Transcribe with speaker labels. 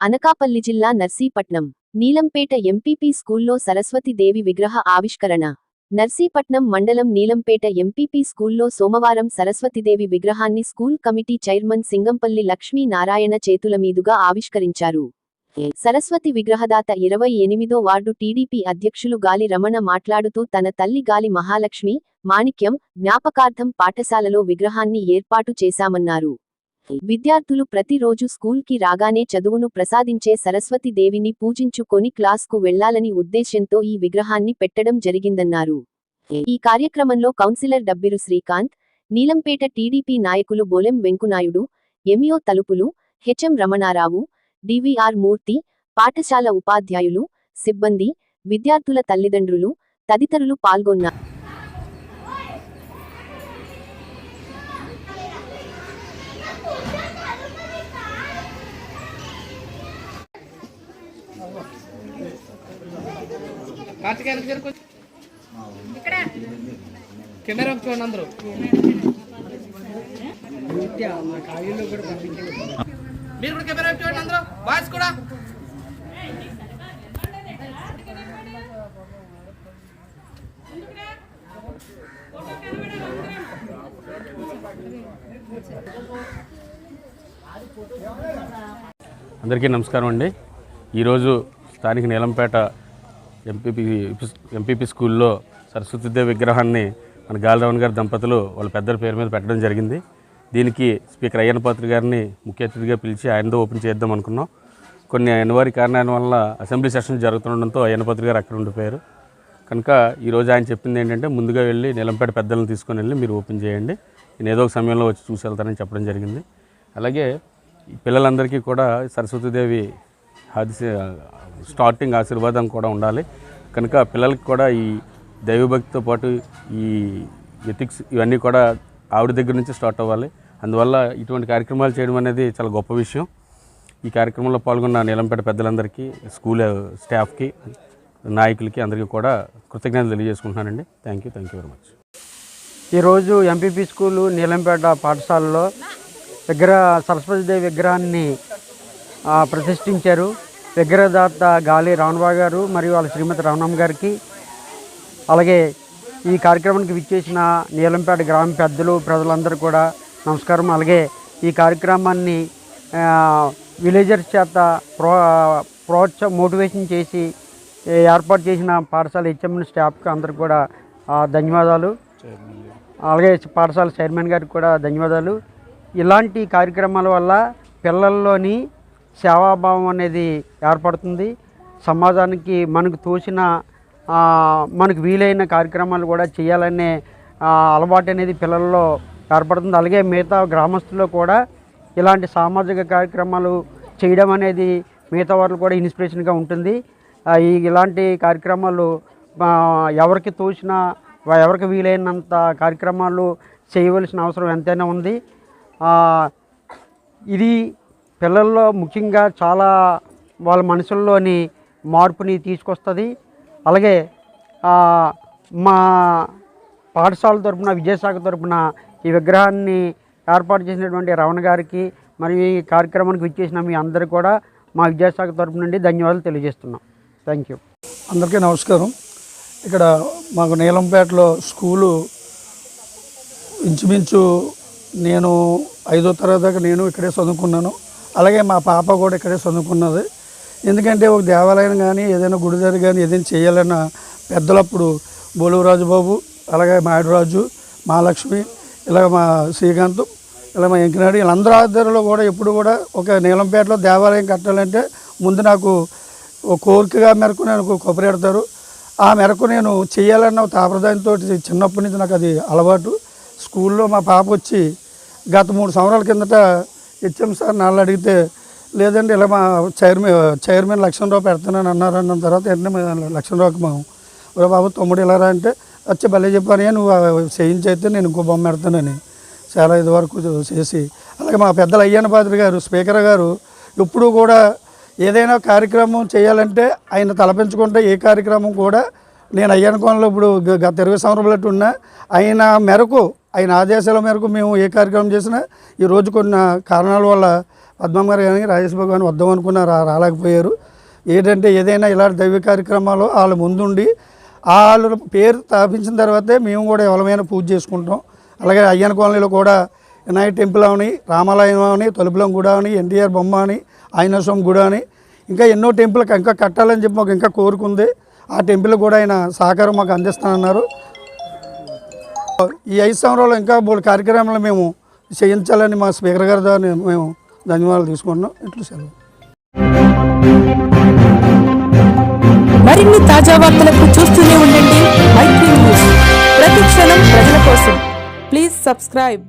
Speaker 1: అనకాపల్లి జిల్లా నర్సీపట్నం. నీలంపేట ఎంపీపీ స్కూల్లో సరస్వతీదేవి విగ్రహ ఆవిష్కరణ. నర్సీపట్నం మండలం నీలంపేట ఎంపీపీ స్కూల్లో సోమవారం సరస్వతీదేవి విగ్రహాన్ని school committee chairman Singampalli Lakshmi Narayana చేతుల మీదుగా ఆవిష్కరించారు. సరస్వతి విగ్రహదాత ఇరవై ఎనిమిదో వార్డు టీడీపీ అధ్యక్షులు గాలి రమణ మాట్లాడుతూ తన తల్లి గాలి మహాలక్ష్మి మాణిక్యం జ్ఞాపకార్థం పాఠశాలలో విగ్రహాన్ని ఏర్పాటు చేశామన్నారు. విద్యార్థులు ప్రతిరోజు స్కూల్కి రాగానే చదువును ప్రసాదించే సరస్వతి దేవిని పూజించుకొని క్లాస్కు వెళ్ళాలని ఉద్దేశ్యంతో ఈ విగ్రహాన్ని పెట్టడం జరిగిందన్నారు. ఈ కార్యక్రమంలో కౌన్సిలర్ డబ్బిరు శ్రీకాంత్ నీలంపేట టీడీపీ నాయకులు Bolem Venkunaidu MEO Talupulu HM Ramanarao DVR Murthy పాఠశాల ఉపాధ్యాయులు సిబ్బంది విద్యార్థుల తల్లిదండ్రులు తదితరులు పాల్గొన్నారు.
Speaker 2: కెమెరా చూడండి అందరూ. మీరు కూడా కెమెరా చూడండి అందరూ. బాయ్స్ కూడా.
Speaker 3: అందరికీ నమస్కారం అండి. ఈరోజు స్థానిక నీలంపేట ఎంపీపీ ఎంపీపీ స్కూల్లో సరస్వతీదేవి విగ్రహాన్ని మన గాలిరావణ్ గారి దంపతులు వాళ్ళ పెద్దల పేరు మీద పెట్టడం జరిగింది. దీనికి స్పీకర్ అయ్యన్న పాత్ర గారిని ముఖ్య అతిథిగా పిలిచి ఆయనతో ఓపెన్ చేద్దాం అనుకున్నాం. కొన్ని అనివార్య కారణాల వల్ల అసెంబ్లీ సెషన్ జరుగుతుండడంతో అయ్యన్న పాత్ర గారు అక్కడ ఉండిపోయారు. కనుక ఈరోజు ఆయన చెప్పింది ఏంటంటే ముందుగా వెళ్ళి నిలంపేట పెద్దలను తీసుకొని వెళ్ళి మీరు ఓపెన్ చేయండి. నేను ఏదో ఒక సమయంలో వచ్చి చూసి వెళ్తానని చెప్పడం జరిగింది. అలాగే పిల్లలందరికీ కూడా సరస్వతీదేవి అది స్టార్టింగ్ ఆశీర్వాదం కూడా ఉండాలి. కనుక పిల్లలకి కూడా ఈ దైవభక్తితో పాటు ఈ ఎథిక్స్ ఇవన్నీ కూడా ఆవిడ దగ్గర నుంచి స్టార్ట్ అవ్వాలి. అందువల్ల ఇటువంటి కార్యక్రమాలు చేయడం అనేది చాలా గొప్ప విషయం. ఈ కార్యక్రమంలో పాల్గొన్న నీలంపేట పెద్దలందరికీ స్కూల్ స్టాఫ్కి నాయకులకి అందరికీ కూడా కృతజ్ఞతలు తెలియజేసుకుంటున్నానండి. Thank you thank you very much.
Speaker 4: ఈరోజు ఎంపీపీ స్కూలు నీలంపేట పాఠశాలలో విగ్రహ సరస్వతిదేవి విగ్రహాన్ని ప్రతిష్ఠించారు. విగ్రహదాత గాలి రావణబాబు గారు మరియు వాళ్ళ శ్రీమతి రమణమ్మ గారికి. అలాగే ఈ కార్యక్రమానికి విచ్చేసిన నీలంపేట గ్రామ పెద్దలు ప్రజలందరూ కూడా నమస్కారం. అలాగే ఈ కార్యక్రమాన్ని విలేజర్స్ చేత ప్రో ప్రోత్స మోటివేషన్ చేసి ఏర్పాటు చేసిన పాఠశాల హెచ్ఎం స్టాఫ్కి అందరు కూడా ధన్యవాదాలు. అలాగే పాఠశాల చైర్మన్ గారికి కూడా ధన్యవాదాలు. ఇలాంటి కార్యక్రమాల వల్ల పిల్లల్లోని సేవాభావం అనేది ఏర్పడుతుంది. సమాజానికి మనకు తోచిన మనకు వీలైన కార్యక్రమాలు కూడా చేయాలనే అలవాటు అనేది పిల్లల్లో ఏర్పడుతుంది. అలాగే మిగతా గ్రామస్తుల్లో కూడా ఇలాంటి సామాజిక కార్యక్రమాలు చేయడం అనేది మిగతా వాళ్ళు కూడా ఇన్స్పిరేషన్గా ఉంటుంది. ఈ ఇలాంటి కార్యక్రమాలు ఎవరికి తోచిన ఎవరికి వీలైనంత కార్యక్రమాలు చేయవలసిన అవసరం ఎంతైనా ఉంది. ఇది పిల్లల్లో ముఖ్యంగా చాలా వాళ్ళ మనసుల్లోని మార్పుని తీసుకొస్తుంది. అలాగే మా పాఠశాల తరపున విజయశాఖ తరపున ఈ విగ్రహాన్ని ఏర్పాటు చేసినటువంటి రమణ గారికి మరియు ఈ కార్యక్రమానికి విచ్చేసిన మీ అందరికీ కూడా మా విద్యాశాఖ తరపు నుండి ధన్యవాదాలు తెలియజేస్తున్నాం. థ్యాంక్ యూ
Speaker 5: అందరికీ నమస్కారం. ఇక్కడ మాకు నీలంపేటలో స్కూలు ఇంచుమించు నేను ఐదో తరగతి దాకా నేను ఇక్కడే చదువుకున్నాను. అలాగే మా పాప కూడా ఇక్కడే చదువుకున్నది. ఎందుకంటే ఒక దేవాలయం కానీ ఏదైనా గుడి దగ్గర కానీ ఏదైనా చేయాలన్న పెద్దలప్పుడు బోలురాజు బాబు అలాగే మాయడరాజు మహాలక్ష్మి ఇలాగ మా శ్రీకాంత్ ఇలా మా ఎంకినాడు వీళ్ళందరూ ఆధ్వర్యంలో కూడా ఎప్పుడు కూడా ఒక నీలంపేటలో దేవాలయం కట్టాలంటే ముందు నాకు ఒక కోరికగా మేరకు నాకు కొబ్బరి పెడతారు ఆ మేరకు నేను చేయాలన్న తాపదాయంతో చిన్నప్పటి నుంచి నాకు అది అలవాటు. స్కూల్లో మా పాప వచ్చి గత మూడు సంవత్సరాల కిందట ఇచ్చాం సార్ నాళ్ళు అడిగితే లేదండి ఇలా మా చైర్మన్ చైర్మన్ లక్ష్మణరావు పెడతానని అన్నారు. అన్న తర్వాత వెంటనే మా లక్ష్మణరావుకి మేము ఒరే బాబు తమ్ముడు ఇలా రా అంటే వచ్చి భలే చెప్పాను నువ్వు చేయించి అయితే నేను ఇంకో బొమ్మ పెడతానని. చాలా ఇది వరకు చేసి అలాగే మా పెద్దలు అయ్యన్న పాత్రి గారు స్పీకర్ గారు ఇప్పుడు కూడా ఏదైనా కార్యక్రమం చేయాలంటే ఆయన తలపించుకుంటే ఏ కార్యక్రమం కూడా నేను అయ్యన్న కోణంలో ఇప్పుడు గత ఇరవై సంవత్సరాలు ఉన్నా ఆయన మేరకు ఆయన ఆదేశాల మేరకు మేము ఏ కార్యక్రమం చేసినా ఈ రోజు కొన్ని కారణాల వల్ల పద్మమ్మ గారు కానీ రాజేష్ బాబు కానీ వద్దాం అనుకున్నారు రా- రాలేకపోయారు. ఏంటంటే ఏదైనా ఇలాంటి దైవ కార్యక్రమాలు వాళ్ళ ముందుండి వాళ్ళ పేరు స్థాపించిన తర్వాతే మేము కూడా ఎవరమైనా పూజ చేసుకుంటాం. అలాగే అయ్యన కాలనీలో కూడా వినాయక టెంపుల్ అవని రామాలయం అవని తలుపులం గుడి అని ఎన్టీఆర్ బొమ్మ అని ఆయన స్వామి గుడి అని ఇంకా ఎన్నో టెంపుల్ ఇంకా కట్టాలని చెప్పి మాకు ఇంకా కోరుకుంది. ఆ టెంపుల్ కూడా ఆయన సహకారం మాకు అందిస్తానన్నారు. ఈ ఐదు సంవత్సరాలు ఇంకా మూడు కార్యక్రమాలు మేము చేయించాలని మా స్పీకర్ గారి ద్వారా మేము ధన్యవాదాలు తీసుకుంటున్నాం. ఇట్లు సెలవు.
Speaker 6: మరిన్ని తాజా వార్తలకు చూస్తూనే ఉండండి. మైత్రి న్యూస్. ప్రతి క్షణం ప్రజల కోసం. Please subscribe.